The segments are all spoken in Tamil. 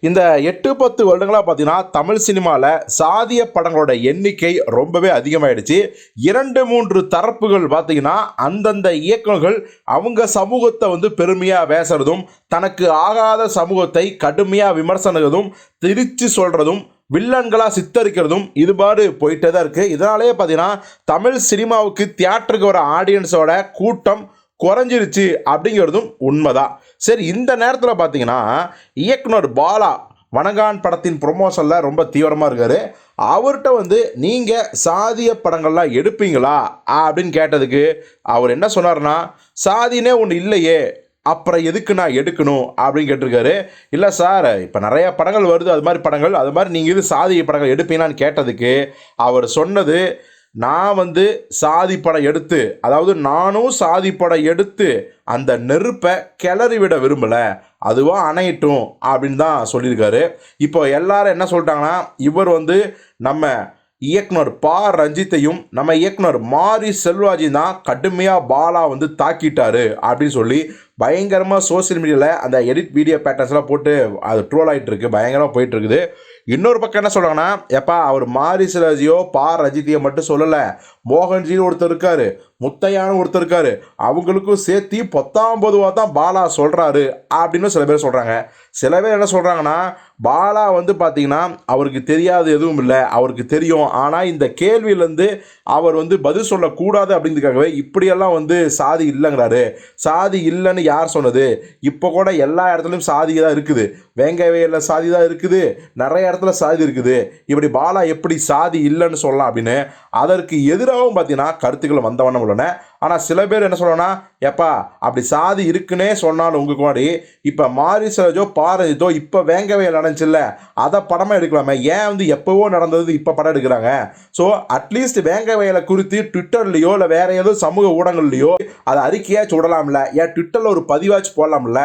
இந்த எட்டு பத்து வருடங்களாக பார்த்தீங்கன்னா தமிழ் சினிமாவில் சாதிய படங்களோட எண்ணிக்கை ரொம்பவே அதிகமாயிடுச்சு. இரண்டு மூன்று தரப்புகள் பார்த்தீங்கன்னா அந்தந்த இயக்குநர்கள் அவங்க சமூகத்தை வந்து பெருமையாக பேசுறதும் தனக்கு ஆகாத சமூகத்தை கடுமையாக விமர்சனதும் திரிச்சு சொல்கிறதும் வில்லன்களாக சித்தரிக்கிறதும் இதுபாடு போயிட்டே தான் இருக்குது இதனாலேயே பார்த்தீங்கன்னா தமிழ் சினிமாவுக்கு தியேட்டருக்கு வர ஆடியன்ஸோட கூட்டம் குறைஞ்சிருச்சு அப்படிங்கிறதும் உண்மைதான். சரி இந்த நேரத்தில் பார்த்தீங்கன்னா இயக்குனர் பாலா வனகான் படத்தின் ப்ரொமோஷனில் ரொம்ப தீவிரமாக இருக்கார். அவர்கிட்ட வந்து நீங்கள் சாதிய படங்கள்லாம் எடுப்பீங்களா? அப்படின்னு கேட்டதுக்கு அவர் என்ன சொன்னார்னா சாதினே ஒன்று இல்லையே அப்புறம் எதுக்கு நான் எடுக்கணும்? அப்படின்னு கேட்டிருக்காரு. இல்லை சார் இப்போ நிறைய படங்கள் வருது அது மாதிரி படங்கள் அது மாதிரி நீங்கள் இது சாதிய படங்கள் எடுப்பீங்களான்னு கேட்டதுக்கு அவர் சொன்னது நான் வந்து சாதி படம் எடுத்து அதாவது நானும் சாதி படம் எடுத்து அந்த நெருப்பை கிளறி விட விரும்பலை. அதுவாக அணையட்டும் அப்படின்னு தான் சொல்லியிருக்காரு. இப்போ எல்லாரும் என்ன சொல்லிட்டாங்கன்னா இவர் வந்து நம்ம இயக்குனர் பா. ரஞ்சித்தையும் நம்ம இயக்குனர் மாரி செல்வாஜி தான் கடுமையாக பாலா வந்து தாக்கிட்டாரு அப்படின்னு சொல்லி பயங்கரமாக சோஷியல் மீடியாவில் அந்த எடிட் வீடியோ பேட்டர்ன்ஸ்லாம் போட்டு அது ட்ரோல் ஆகிட்டுருக்கு பயங்கரமாக போயிட்டுருக்குது. இன்னொரு பக்கம் என்ன சொல்கிறாங்கன்னா எப்பா அவர் மாரி செல்வாஜியோ பா ரஞ்சித்தையோ மட்டும் சொல்லலை. மோகன்ஜின்னு ஒருத்தர் இருக்கார் முத்தையான்னு ஒருத்தர் இருக்கார். அவங்களுக்கும் சேர்த்து பத்தொம்பதுவா தான் பாலா சொல்கிறாரு அப்படின்னு சில பேர் சொல்கிறாங்க சில பேர் என்ன சொல்கிறாங்கன்னா பாலா வந்து பார்த்திங்கன்னா அவருக்கு தெரியாது எதுவும் இல்லை அவருக்கு தெரியும். ஆனால் இந்த கேள்வியிலேருந்து அவர் வந்து பதில் சொல்லக்கூடாது அப்படிங்கிறதுக்காகவே இப்படியெல்லாம் வந்து சாதி இல்லைங்கிறாரு. சாதி இல்லைன்னு யார் சொன்னது? இப்போ கூட எல்லா இடத்துலையும் சாதி தான் இருக்குது. வேங்கவேலில் சாதி தான் இருக்குது. நிறைய இடத்துல சாதி இருக்குது. இப்படி பாலா எப்படி சாதி இல்லைன்னு சொல்லலாம் அப்படின்னு அதற்கு எதிராகவும் பார்த்தீங்கன்னா கருத்துக்கள் வந்தவண்ணம் உள்ளன. ஆனால் சில பேர் என்ன சொல்லணும்னா எப்பா அப்படி சாதி இருக்குன்னே சொன்னாலும் உங்கள் கூட இப்போ மாரி சரோஜோ பாரதிதோ இப்போ வேங்கவே நடந்துச்சுல்ல அதை படமாக எடுக்கலாமே. ஏன் வந்து எப்போவோ நடந்தது இப்போ படம் எடுக்கிறாங்க? ஸோ அட்லீஸ்ட் வேங்கவேலை குறித்து ட்விட்டர்லையோ இல்லை வேற ஏதோ சமூக ஊடகங்கள்லையோ அதை அறிக்கையாச்சும் விடலாம்ல ஏன் ட்விட்டரில் ஒரு பதிவாச்சு போடலாம்ல?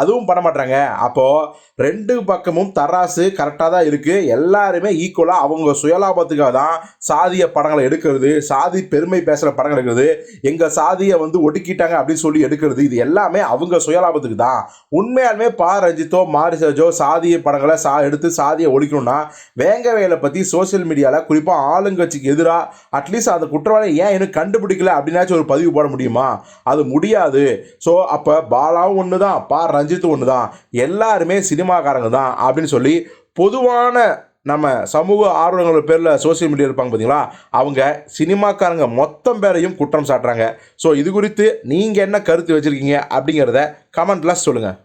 அதுவும் பண்ண மாட்டாங்க. அப்போது ரெண்டு பக்கமும் தராசு கரெக்டாக தான் இருக்குது எல்லாருமே ஈக்குவலாக அவங்க சுயலாபத்துக்காக தான் சாதிய படங்களை எடுக்கிறது சாதி பெருமை பேசுகிற படங்கள் எடுக்கிறது. எங்கள் சாதியை வந்து ஒடுக்கிட்டாங்க அப்படின்னு சொல்லி எடுக்கிறது இது எல்லாமே அவங்க சுயலாபத்துக்கு தான். உண்மையாலுமே பா. ரஞ்சித்தோ மாரி சஜோ சாதிய படங்களை சா. எடுத்து சாதியை ஒழிக்கணும்னா வேங்கவேலை பற்றி சோஷியல் மீடியாவில் குறிப்பாக ஆளுங்கட்சிக்கு எதிராக அட்லீஸ்ட் அந்த குற்றவாளி ஏன் இன்னும் கண்டுபிடிக்கல அப்படின்னாச்சும் ஒரு பதிவு போட முடியுமா? அது முடியாது. ஸோ அப்போ பாலாவும் ஒன்று தான் பா. ரஞ்சித்தும் ஒன்று தான் எல்லாருமே சினிமாக்காரங்க தான் அப்படின்னு சொல்லி பொதுவான நம்ம சமூக ஆர்வங்கள் பேரில் சோஷியல் மீடியா இருப்பாங்க பார்த்தீங்களா அவங்க சினிமாக்காரங்க மொத்தம் பேரையும் குற்றம் சாட்டுறாங்க. ஸோ இது குறித்து நீங்கள் என்ன கருத்து வச்சுருக்கீங்க அப்படிங்கிறத கமெண்ட்லாம் சொல்லுங்கள்